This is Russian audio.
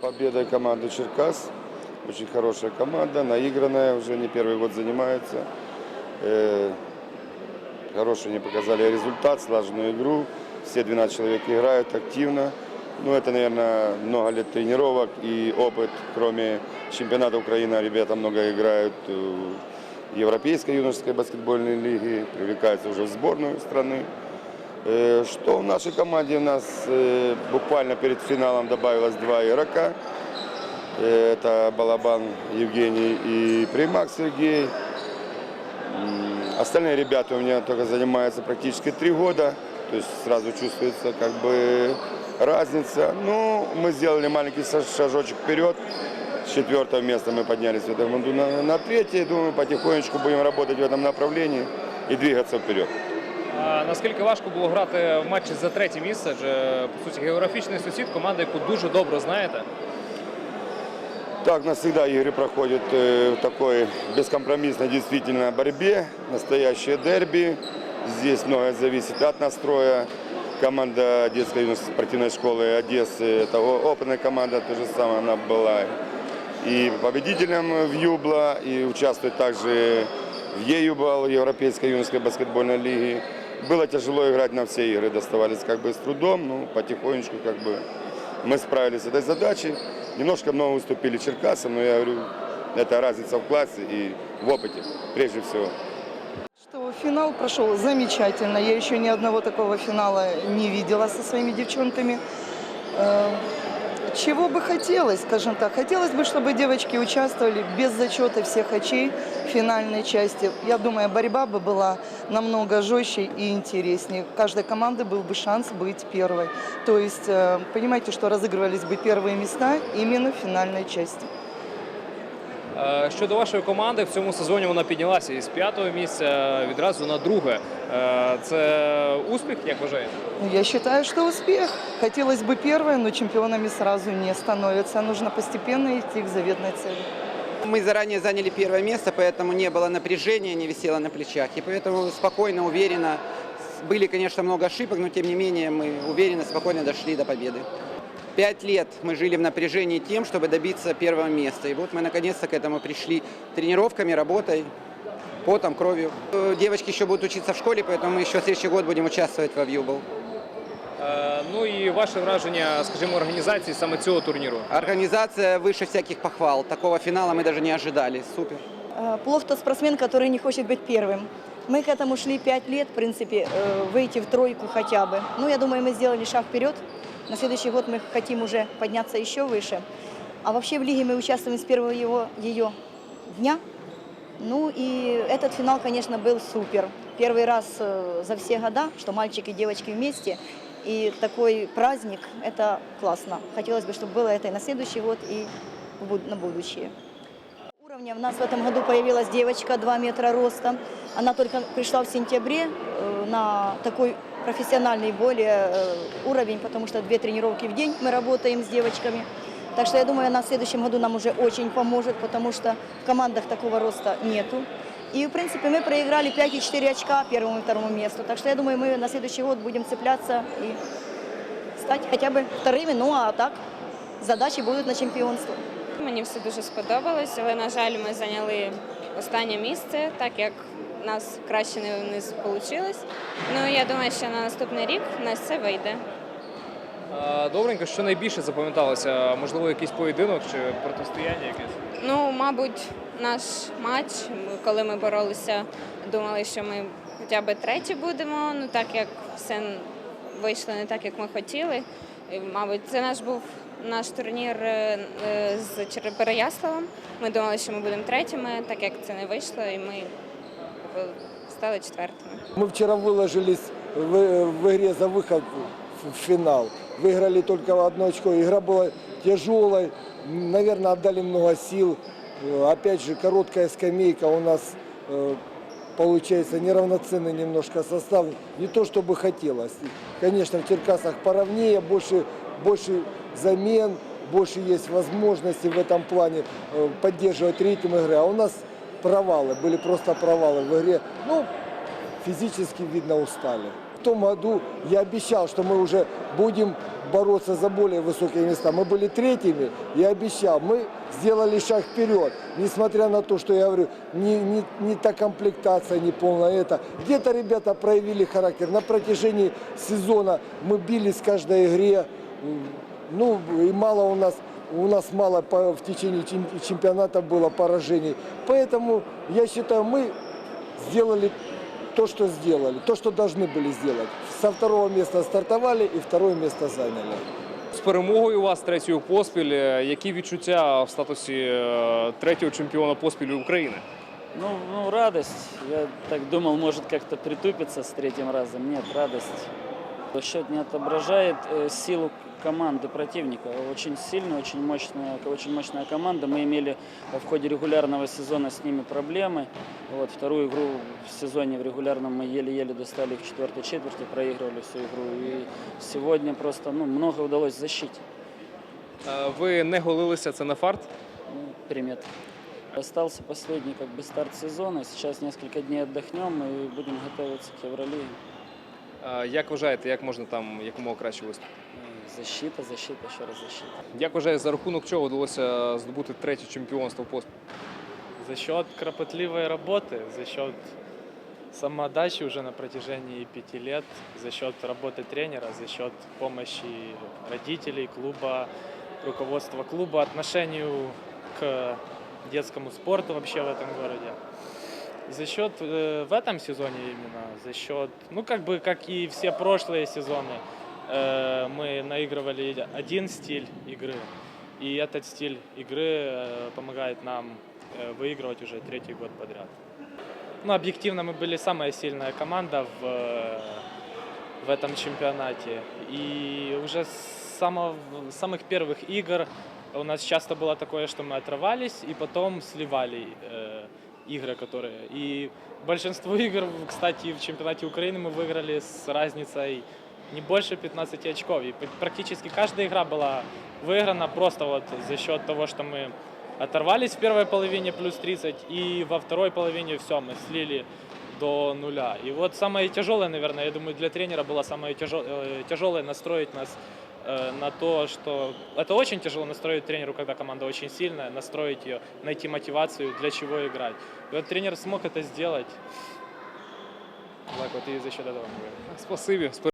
Победой команды Черкас. Очень хорошая команда, наигранная, уже не первый год занимается. Э, Хороший они показали результат, слаженную игру. Все 12 человек играют активно. Ну, это, наверное, много лет тренировок и опыт. Кроме чемпионата Украины, ребята много играют э, в Европейской юношеской баскетбольной лиге, привлекаются уже в сборную страны. Э, Что в нашей команде у нас э, буквально перед финалом добавилось два игрока. Э, Это Балабан Евгений и Примак Сергей. Остальные ребята у меня только занимаются практически три года. То есть сразу чувствуется как бы разница. Ну, мы сделали маленький шажочек вперед. С четвертого места мы поднялись в этом году на, на третье. Думаю, потихонечку будем работать в этом направлении и двигаться вперед. А наскільки важко було грати в матчі за третє місце? Адже по суті географічний сусід, команда, яку дуже добре знаєте. Так, у нас всегда игры проходят э, в такой бескомпромиссной действительно борьбе. Настоящее дерби. Здесь многое зависит от настроя. Команда детской юношеской спортивной школы Одессы, это о- опытная команда, то же самое она была и победителем в Юбла, и участвует также в ЕЮБЛ, Европейской юношеской баскетбольной лиги. Было тяжело играть на все игры, доставались как бы с трудом, ну, потихонечку как бы мы справились с этой задачей. Немножко много уступили Черкасам, но я говорю, это разница в классе и в опыте, прежде всего. Что финал прошел замечательно. Я еще ни одного такого финала не видела со своими девчонками. Чего бы хотелось, скажем так, хотелось бы, чтобы девочки участвовали без зачета всех очей в финальной части. Я думаю, борьба бы была намного жестче и интереснее. Каждой команды был бы шанс быть первой. То есть, э, понимаете, что разыгрывались бы первые места именно в финальной части. Е, Щодо вашої команди, в цьому сезоні вона піднялася із п'ятого місця відразу на друге. Е, Це успіх, як вважаєте? Ну, Я считаю, что успех. Хотелось бы первое, но чемпионами сразу не становятся. Нужно постепенно идти к заветной цели. Мы заранее заняли первое место, поэтому не было напряжения, не висело на плечах. И поэтому спокойно, уверенно. Были, конечно, много ошибок, но тем не менее мы уверенно, спокойно дошли до победы. Пять лет мы жили в напряжении тем, чтобы добиться первого места. И вот мы наконец-то к этому пришли тренировками, работой, потом, кровью. Э, Девочки еще будут учиться в школе, поэтому мы еще в следующий год будем участвовать во Вьюбл. Е, Ну і ваше враження, скажімо, організації саме цього турніру. Организация выше всяких похвал. Такого финала мы даже не ожидали. Супер. Э, Плох тот спортсмен, который не хочет быть первым. Мы к этому шли пять лет, в принципе, э, выйти в тройку хотя бы. Ну, я думаю, мы сделали шаг вперед. На следующий год мы хотим уже подняться еще выше. А вообще в лиге мы участвуем с первого его, ее дня. Ну и этот финал, конечно, был супер. Первый раз э, за все года, что мальчики и девочки вместе. И такой праздник, это классно. Хотелось бы, чтобы было это и на следующий год, и на будущее уровня. У нас в этом году появилась девочка 2 метра роста. Она только пришла в сентябре э, на такой профессиональный более э, уровень, потому что две тренировки в день мы работаем с девочками. Так что я думаю, она в следующем году нам уже очень поможет, потому что в командах такого роста нету. И, в принципе, мы проиграли 5,4 очка первому и второму месту. Так что я думаю, мы на следующий год будем цепляться и стать хотя бы вторыми. Ну а так задачи будут на чемпионство. Мені все дуже сподобалось, але на жаль, ми зайняли останнє місце, так як нас краще не, вийшло. Ну я думаю, що на наступний рік в нас це вийде. Добренько, що найбільше запам'яталося? Можливо, якийсь поєдинок чи протистояння якесь? Ну, мабуть, наш матч, коли ми боролися, думали, що ми хоча б треті будемо. Ну так як все вийшло не так, як ми хотіли. І, мабуть, це наш був наш турнір е, е, з Чер- Переяславом. Ми думали, що ми будемо третіми, так як це не вийшло, і ми е, стали четвертими. Мы вчера выложились в, в игре за выход в финал. Выиграли только одно очко. Игра была тяжелой. Наверное, отдали много сил. Э, Опять же, короткая скамейка у нас э, получается неравноценный немножко состав. Не то, чтобы хотелось. Конечно, в Черкасах поровнее, больше, больше замен, больше есть возможности в этом плане э, поддерживать ритм игры. А у нас провалы, были просто провалы в игре. Ну, физически, видно, устали. в том году я обещал, что мы уже будем бороться за более высокие места. Мы были третьими, я обещал. Мы сделали шаг вперед, несмотря на то, что я говорю, не, не, не та комплектация, не полная это. Где-то ребята проявили характер. На протяжении сезона мы бились в каждой игре. Ну, и мало у нас, у нас мало по- в течение чем- чемпионата было поражений. Поэтому, я считаю, мы сделали то, что сделали, то, что должны были сделать. Со второго места стартовали и второе место заняли. З перемогою у вас третьою поспіль. Е, Які відчуття в статусі е, третього чемпіона поспілю України? Ну, ну, радость. Я так думал, может как-то притупиться с третьим разом. Нет, радость. Счет не отображает э, силу команды противника. Очень сильная, очень мощная, очень мощная команда. Мы имели в ходе регулярного сезона с ними проблемы. Вот, вторую игру в сезоне в регулярном мы еле-еле достали в четвертой четверти, проигрывали всю игру. И сегодня просто ну, много удалось в защите. Е, Ви не голилися, це на фарт. Ну, примет. Остался последний как бы старт сезона. Сейчас несколько дней отдохнем и будем готовиться к Евролиге. Е, Як вважаєте, як можна там якомога краще виступити? Э, Защита, защита, еще раз защита. Як вважаєте, за рахунок чого вдалося здобути третє чемпіонство поспіль? За счет кропотливой работы, за счет самоотдачи уже на протяжении пяти лет, за счет работы тренера, за счет помощи родителей клуба, руководства клуба, отношению к детскому спорту вообще в этом городе. За счет э, в этом сезоне именно, за счет, ну как бы как и все прошлые сезоны, э, мы наигрывали один стиль игры, и этот стиль игры э, помогает нам э, выигрывать уже третий год подряд. Ну, объективно, мы были самая сильная команда в, в этом чемпионате. И уже с самого, самых первых игр у нас часто было такое, что мы отрывались и потом сливали э, игры, которые... И большинство игр, кстати, в чемпионате Украины мы выиграли с разницей не больше 15 очков. И практически каждая игра была выиграна просто вот за счет того, что мы оторвались в первой половине плюс 30, и во второй половине все, мы слили до нуля. И вот самое тяжелое, наверное, я думаю, для тренера было самое тяжелое, тяжелое настроить нас э, на то, что это очень тяжело настроить тренеру, когда команда очень сильная, настроить ее, найти мотивацию, для чего играть. И вот тренер смог это сделать. Так вот и за счет этого мы. З